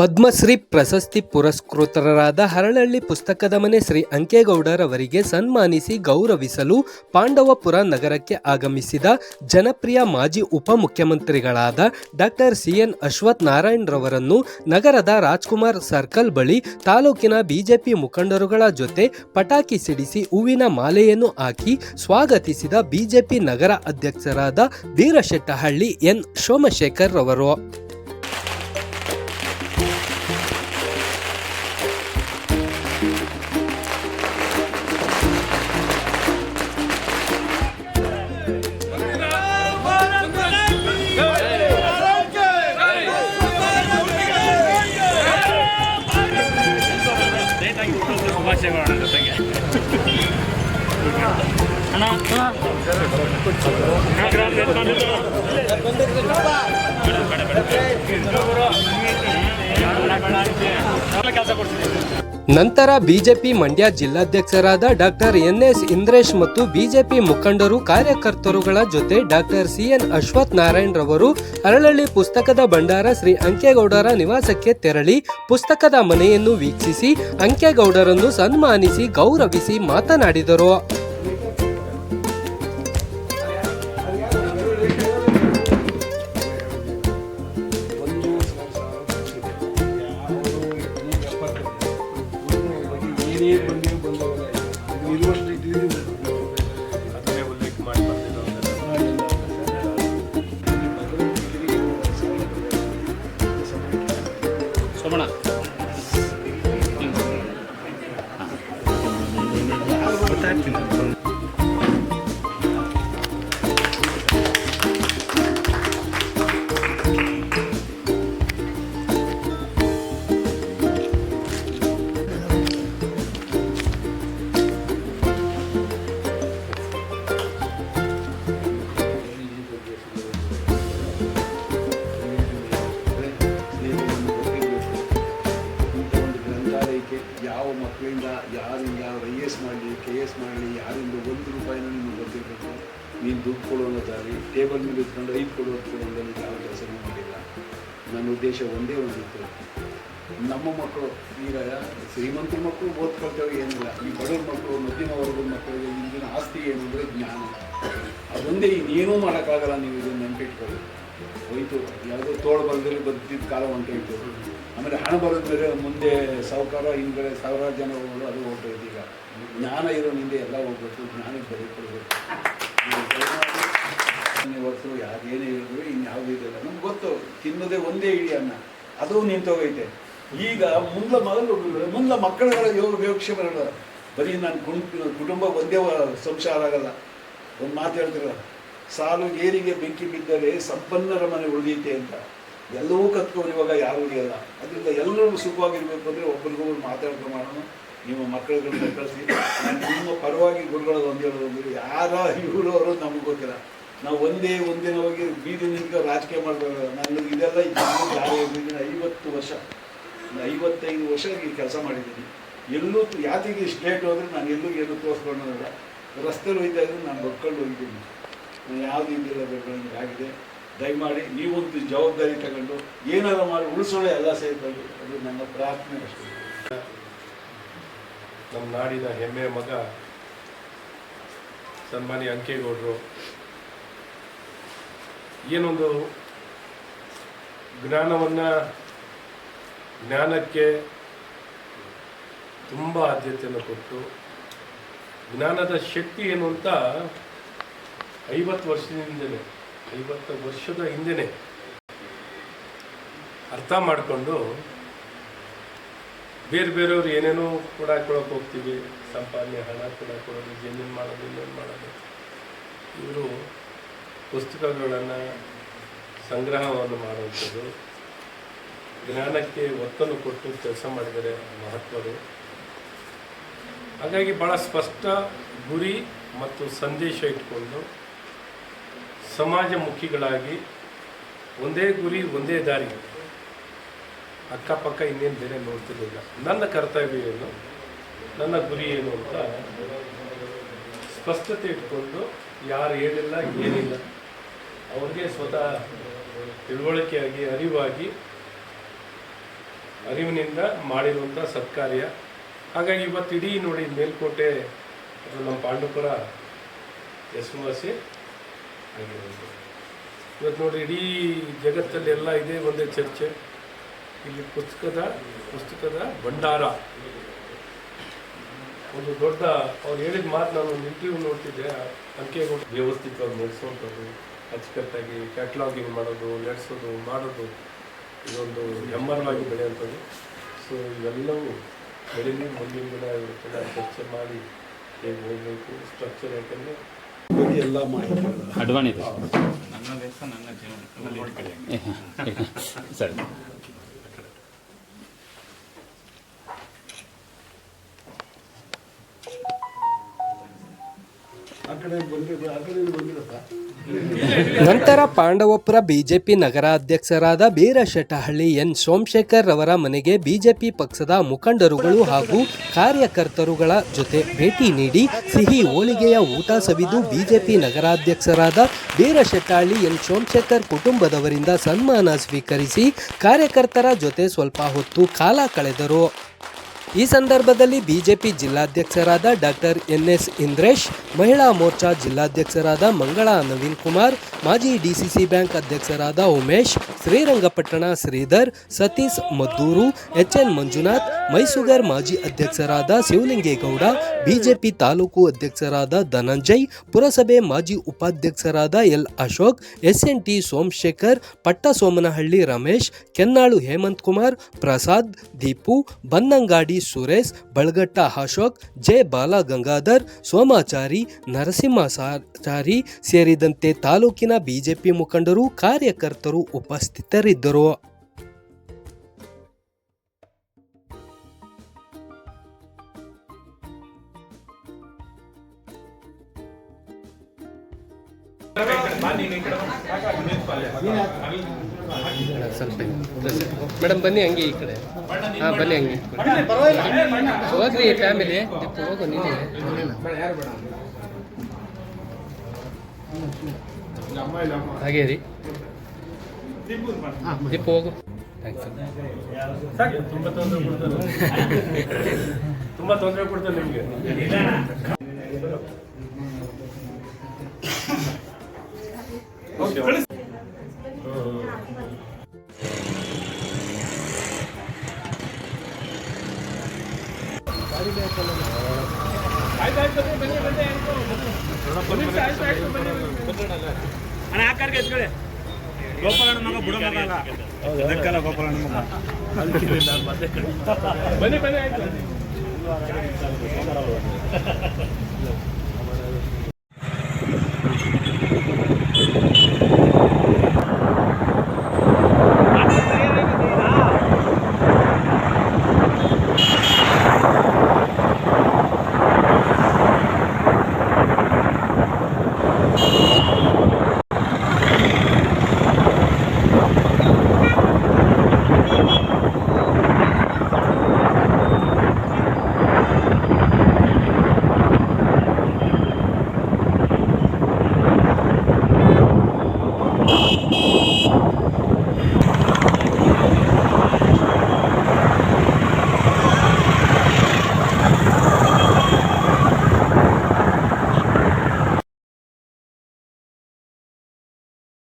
ಪದ್ಮಶ್ರೀ ಪ್ರಶಸ್ತಿ ಪುರಸ್ಕೃತರಾದ ಹರಳಳ್ಳಿ ಪುಸ್ತಕದ ಮನೆ ಶ್ರೀ ಅಂಕೇಗೌಡರವರಿಗೆ ಸನ್ಮಾನಿಸಿ ಗೌರವಿಸಲು ಪಾಂಡವಪುರ ನಗರಕ್ಕೆ ಆಗಮಿಸಿದ ಜನಪ್ರಿಯ ಮಾಜಿ ಉಪಮುಖ್ಯಮಂತ್ರಿಗಳಾದ ಡಾಕ್ಟರ್ ಸಿಎನ್ ಅಶ್ವಥ್ ನಾರಾಯಣರವರನ್ನು ನಗರದ ರಾಜ್ಕುಮಾರ್ ಸರ್ಕಲ್ ಬಳಿ ತಾಲೂಕಿನ ಬಿಜೆಪಿ ಮುಖಂಡರುಗಳ ಜೊತೆ ಪಟಾಕಿ ಸಿಡಿಸಿ ಹೂವಿನ ಮಾಲೆಯನ್ನು ಹಾಕಿ ಸ್ವಾಗತಿಸಿದ ಬಿಜೆಪಿ ನಗರ ಅಧ್ಯಕ್ಷರಾದ ವೀರಶೆಟ್ಟಹಳ್ಳಿ ಎನ್ ಸೋಮಶೇಖರ್ ರವರು ನಂತರ ಬಿಜೆಪಿ ಮಂಡ್ಯ ಜಿಲ್ಲಾಧ್ಯಕ್ಷರಾದ ಡಾಕ್ಟರ್ ಎನ್ ಎಸ್ ಇಂದ್ರೇಶ್ ಮತ್ತು ಬಿಜೆಪಿ ಮುಖಂಡರು ಕಾರ್ಯಕರ್ತರುಗಳ ಜೊತೆ ಡಾಕ್ಟರ್ ಸಿಎನ್ ಅಶ್ವಥ್ ನಾರಾಯಣ್ ರವರು ಅರಳಳ್ಳಿ ಪುಸ್ತಕದ ಭಂಡಾರ ಶ್ರೀ ಅಂಕೇಗೌಡರ ನಿವಾಸಕ್ಕೆ ತೆರಳಿ ಪುಸ್ತಕದ ಮನೆಯನ್ನು ವೀಕ್ಷಿಸಿ ಅಂಕೇಗೌಡರನ್ನು ಸನ್ಮಾನಿಸಿ ಗೌರವಿಸಿ ಮಾತನಾಡಿದರು. ಮಕ್ಕಳಿಂದ ಯಾರಿಂದ ಐ ಎಸ್ ಮಾಡಲಿ ಕೆ ಎಸ್ ಮಾಡಲಿ, ಯಾರಿಂದ ಒಂದು ರೂಪಾಯಿನ ನಿಮಗೆ ಗೊತ್ತಿರಬೇಕು ನೀನು ದುಡ್ಡು ದಾರಿ, ಟೇಬಲ್ ಮೇಲೆ ಇಟ್ಕೊಂಡು ಐದು ಕೊಡೋ ಕೊಡೋದು ಯಾವ ಕೆಲಸನೂ ಮಾಡಿಲ್ಲ. ನನ್ನ ಉದ್ದೇಶ ಒಂದೇ ಒಂದಿತ್ತು ನಮ್ಮ ಮಕ್ಕಳು, ಈಗ ಶ್ರೀಮಂತರ ಮಕ್ಕಳು ಓದ್ಕೊಳ್ತೇವೆ ಏನಿಲ್ಲ. ಈ ಬಡವ್ರ ಮಕ್ಕಳು ಮಧ್ಯಮ ವರ್ಗದ ಮಕ್ಕಳಿಗೆ ಇಂದಿನ ಆಸ್ತಿ ಏನು ಜ್ಞಾನ. ಅದೊಂದೇ ಇನ್ನೇನೂ ಮಾಡೋಕ್ಕಾಗಲ್ಲ ನೀವು ಇದನ್ನು ನೆನಪಿಟ್ಕೊಳ್ಳಿ. ಹೋಯ್ತು. ಯಾವುದೋ ತೋಳು ಬಲದಲ್ಲಿ ಬದುಕಿದ ಕಾಲ ಹೊಂಟೋಯ್ತು. ಆಮೇಲೆ ಹಣ ಬರೋದ ಮುಂದೆ ಸಾಹುಕಾರ, ಹಿಂದ್ಗಡೆ ಸಾವಿರಾರು ಜನ ಹೋಗೋದು ಅದು ಹೋಗ್ತೈತೆ ಈಗ. ಜ್ಞಾನ ಇರೋ ಹಿಂದೆ ಎಲ್ಲ ಹೋಗ್ಬೇಕು ಜ್ಞಾನಕ್ಕೆ ಬೆಲೆ ಕೊಡಬೇಕು. ಹೊರತು ಯಾರೇನೇ ಹೇಳಿದ್ರು ಇನ್ಯಾವುದೂ ಇದೆಲ್ಲ. ನಮ್ಗೆ ಗೊತ್ತು, ತಿನ್ನೋದೇ ಒಂದೇ ಇಡೀ ಅನ್ನ. ಅದು ನಿಂತೋಗೈತೆ ಈಗ ಮುಂದ ಮೊದಲು ಮುಂದ ಮಕ್ಕಳುಗಳ ಯೋಗ ವಿವಕ್ಷೆ ಬರಲ್ಲ ಬರೀ ನಾನು ಕುಟುಂಬ ಒಂದೇ ಸಂಸಾರ ಆಗಲ್ಲ. ಒಂದು ಮಾತು ಹೇಳ್ತಿರಲ್ಲ ಸಾಲು ಏರಿಗೆ ಬೆಂಕಿ ಬಿದ್ದರೆ ಸಂಪನ್ನರ ಮನೆ ಉಳಿದೈತೆ ಅಂತ. ಎಲ್ಲವೂ ಕತ್ಕೊಂಡು ಇವಾಗ ಯಾರೂ ಇಲ್ಲ ಅದರಿಂದ ಎಲ್ಲರೂ ಸುಖವಾಗಿರ್ಬೇಕು ಅಂದರೆ ಒಬ್ರಿಗೊಬ್ರು ಮಾತಾಡ್ಕೊಂಡು ಮಾಡೋಣ. ನಿಮ್ಮ ಮಕ್ಕಳುಗಳನ್ನ ಕಳಿಸಿ. ನಿಮ್ಮ ಪರವಾಗಿ ಗುರುಗಳು ಒಂದು ಹೇಳೋದು ಯಾರ ಇವರು ಅವರು ನಮಗೆ ಗೊತ್ತಿಲ್ಲ. ನಾವು ಒಂದೇ ಒಂದಿನ ಹೋಗಿ ಬೀದಿ ರಾಜಕೀಯ ಮಾಡ್ತಾರೆ ನಾನು ಇದೆಲ್ಲ ಆಗಿದ್ದೀನಿ. ಐವತ್ತು ವರ್ಷ. ಐವತ್ತೈದು ವರ್ಷ ಈ ಕೆಲಸ ಮಾಡಿದ್ದೀನಿ. ಎಲ್ಲೂ ಯಾತಿಗೆ ಸ್ಟೇಟ್ ಹೋದ್ರೆ ನಾನು ಎಲ್ಲೂ ಏನು ತೋರಿಸ್ಕೊಂಡಿಲ್ಲ ರಸ್ತೆಲಿ ಹೋಯ್ತಾ ಇದ್ರೆ ನಾನು ಬಡ್ಕೊಂಡು ಹೋಗಿದ್ದೀನಿ ಯಾವುದು ಹಿಂದಿಲ್ಲ ಬೆಳವಣಿಗೆ ಆಗಿದೆ? ದಯಮಾಡಿ ನೀವೊಂದು ಜವಾಬ್ದಾರಿ ತಗೊಂಡು ಏನಾದರೂ ಮಾಡಿ ಉಳಿಸೋಳೆ ಎಲ್ಲ ಸೇರ್ಕೊಂಡು ಅದು ನನ್ನ ಪ್ರಾರ್ಥನೆ ಅಷ್ಟೇ. ನಮ್ಮ ನಾಡಿನ ಹೆಮ್ಮೆಯ ಮಗ ಸನ್ಮಾನ್ಯ ಅಂಕೇಗೌಡರು, ಏನೊಂದು ಜ್ಞಾನವನ್ನು ಜ್ಞಾನಕ್ಕೆ ತುಂಬ ಆದ್ಯತೆಯನ್ನು ಕೊಟ್ಟು, ಜ್ಞಾನದ ಶಕ್ತಿ ಏನು ಅಂತ ಐವತ್ತು ವರ್ಷದಿಂದಲೇ ಐವತ್ತು ವರ್ಷದ ಹಿಂದೆ ಅರ್ಥ ಮಾಡಿಕೊಂಡು ಬೇರೆ ಬೇರೆಯವ್ರು ಏನೇನೋ ಕೂಡ ಕೊಡೋಕೆ ಹೋಗ್ತೀವಿ. ಸಂಪಾದನೆ, ಹಣ ಕೊಡೋದು ಜಮೀನು ಮಾಡೋದು ಇನ್ನೇನು ಮಾಡೋದು. ಇವರು ಪುಸ್ತಕಗಳನ್ನು ಸಂಗ್ರಹವನ್ನು ಮಾಡುವಂಥದ್ದು. ಜ್ಞಾನಕ್ಕೆ ಒತ್ತನ್ನು ಕೊಟ್ಟು ಕೆಲಸ ಮಾಡಿದರೆ ಮಹತ್ವರು ಹಾಗಾಗಿ ಭಾಳ ಸ್ಪಷ್ಟ ಗುರಿ ಮತ್ತು ಸಂದೇಶ ಇಟ್ಕೊಂಡು ಸಮಾಜಮುಖಿಗಳಾಗಿ ಒಂದೇ ಗುರಿ, ಒಂದೇ ದಾರಿ. ಅಕ್ಕಪಕ್ಕ ಇನ್ನೇನು ಬೇರೆ ನೋಡ್ತಿರಲಿಲ್ಲ. ನನ್ನ ಕರ್ತವ್ಯ ಏನು? ನನ್ನ ಗುರಿ ಏನು ಅಂತ ಸ್ಪಷ್ಟತೆ ಇಟ್ಕೊಂಡು ಯಾರು ಹೇಳಿಲ್ಲ, ಏನಿಲ್ಲ. ಅವ್ರಿಗೆ ಸ್ವತಃ ತಿಳುವಳಿಕೆಯಾಗಿ, ಅರಿವಾಗಿ, ಅರಿವಿನಿಂದ ಮಾಡಿರುವಂಥ ಸತ್ಕಾರ್ಯ. ಹಾಗಾಗಿ ಇವತ್ತು ಇಡೀ ನೋಡಿ ಮೇಲ್ಕೋಟೆ ನಮ್ಮ ಪಾಂಡುಪುರ ಹೆಸರುವಾಸಿ ಇವತ್ತು ನೋಡಿ ಇಡೀ ಜಗತ್ತಲ್ಲಿ ಎಲ್ಲ ಇದೆ ಒಂದೇ ಚರ್ಚೆ. ಇಲ್ಲಿ ಪುಸ್ತಕದ ಪುಸ್ತಕದ ಭಂಡಾರ. ಒಂದು ದೊಡ್ಡ, ಅವ್ರು ಹೇಳಿದ ಮಾತು ನಾನು ಒಂದು ಇಂಟರ್ವ್ಯೂ ನೋಡ್ತಿದ್ದೆ ಅಂಕೆಗಳು ವ್ಯವಸ್ಥಿತವಾಗಿ ನಡೆಸುವಂಥದ್ದು, ಅಚ್ಚುಕಟ್ಟಾಗಿ ಕ್ಯಾಟ್ಲಾಗಿಂಗ್ ಮಾಡೋದು, ನಡೆಸೋದು, ಮಾಡೋದು, ಇದೊಂದು ಹೆಮ್ಮರವಾಗಿ ಬೆಳೆಯುವಂಥದ್ದು. ಸೊ ಇವೆಲ್ಲವೂ ಬೆಳೀಲಿ ಮುಂದಿನ ದಿನ ಚರ್ಚೆ ಮಾಡಿ ಹೇಗೆ ಹೋಗಬೇಕು ಸ್ಟ್ರಕ್ಚರ್ ಯಾಕಂದರೆ ಎಲ್ಲ ಮಾಹಿತಿ ಅಡ್ವಾಣಿ ಇದೆ. ಸರಿ ಆ ಕಡೆ ಬಂದಿರೋ ಆ ಕಡೆ ಬಂದಿರತ್ತ? ನಂತರ ಪಾಂಡವಪುರ ಬಿಜೆಪಿ ನಗರಾಧ್ಯಕ್ಷರಾದ ಬೀರಶೆಟ್ಟಹಳ್ಳಿ ಎನ್. ಸೋಮಶೇಖರ್ ರವರ ಮನೆಗೆ ಬಿಜೆಪಿ ಪಕ್ಷದ ಮುಖಂಡರುಗಳು ಹಾಗೂ ಕಾರ್ಯಕರ್ತರುಗಳ ಜೊತೆ ಭೇಟಿ ನೀಡಿ ಸಿಹಿ ಹೋಳಿಗೆಯ ಊಟ ಸವಿದು ಬಿಜೆಪಿ ನಗರಾಧ್ಯಕ್ಷರಾದ ಬೀರಶೆಟ್ಟಹಳ್ಳಿ ಎನ್. ಸೋಮಶೇಖರ್ ಕುಟುಂಬದವರಿಂದ ಸನ್ಮಾನ ಸ್ವೀಕರಿಸಿ ಕಾರ್ಯಕರ್ತರ ಜೊತೆ ಸ್ವಲ್ಪ ಹೊತ್ತು ಕಾಲ ಕಳೆದರು. ಈ ಸಂದರ್ಭದಲ್ಲಿ ಬಿಜೆಪಿ ಜಿಲ್ಲಾಧ್ಯಕ್ಷರಾದ ಡಾಕ್ಟರ್ ಎನ್ ಎಸ್ ಇಂದ್ರೇಶ್, ಮಹಿಳಾ ಮೋರ್ಚಾ ಜಿಲ್ಲಾಧ್ಯಕ್ಷರಾದ ಮಂಗಳಾ ನವೀನ್ ಕುಮಾರ್, ಮಾಜಿ ಡಿಸಿಸಿ ಬ್ಯಾಂಕ್ ಅಧ್ಯಕ್ಷರಾದ ಉಮೇಶ್, ಶ್ರೀರಂಗಪಟ್ಟಣ ಶ್ರೀಧರ್, ಸತೀಶ್ ಮದ್ದೂರು ಎಚ್ ಎನ್ ಮಂಜುನಾಥ್, ಮೈಸೂಗರ್ ಮಾಜಿ ಅಧ್ಯಕ್ಷರಾದ ಶಿವಲಿಂಗೇಗೌಡ, ಬಿಜೆಪಿ ತಾಲೂಕು ಅಧ್ಯಕ್ಷರಾದ ಧನಂಜಯ್, ಪುರಸಭೆ ಮಾಜಿ ಉಪಾಧ್ಯಕ್ಷರಾದ L Ashok SN T Somashekhar, Pattasomanahalli Ramesh, Kennalu Hemanth Kumar, Prasad Deepu, Bannangadi Suresh Balagatta Ashok J. Balagangadhar Somachari Narasimhachari ಸೇರಿದಂತೆ ತಾಲೂಕಿನ ಬಿಜೆಪಿ ಮುಖಂಡರು ಕಾರ್ಯಕರ್ತರು ಉಪಸ್ಥಿತರಿದ್ದರು. ಸ್ವಲ್ಪ ಮೇಡಮ್, ಬನ್ನಿ ಹಂಗೆ ಈ ಕಡೆ. ಹಾಂ, ಬನ್ನಿ ಹಂಗೆ. ಹೋಗ್ರಿ ಫ್ಯಾಮಿಲಿ. ಹೋಗು ನೀನು. ಹಾಗೆ ರೀ ದೀಪು ಹೋಗು. ಥ್ಯಾಂಕ್ಸ್ ತುಂಬ ತೊಂದರೆ ಕೊಡ್ತಾರೆ ನಿಮಗೆ. ಅಣ್ಣ, ಆ ಕಾರ್ಗೆ ಎತ್ಕೊಳ್ಳಿ. ಗೋಪಾಲಣ್ಣ ಮಗ, ಬುಡ ಮಗ ಅಲ್ಲ. ಅದಕ್ಕಲ್ಲ ಗೋಪಾಲಣ್ಣ ಮಗ. ಬನ್ನಿ ಬನ್ನಿ, ಆಯ್ತು.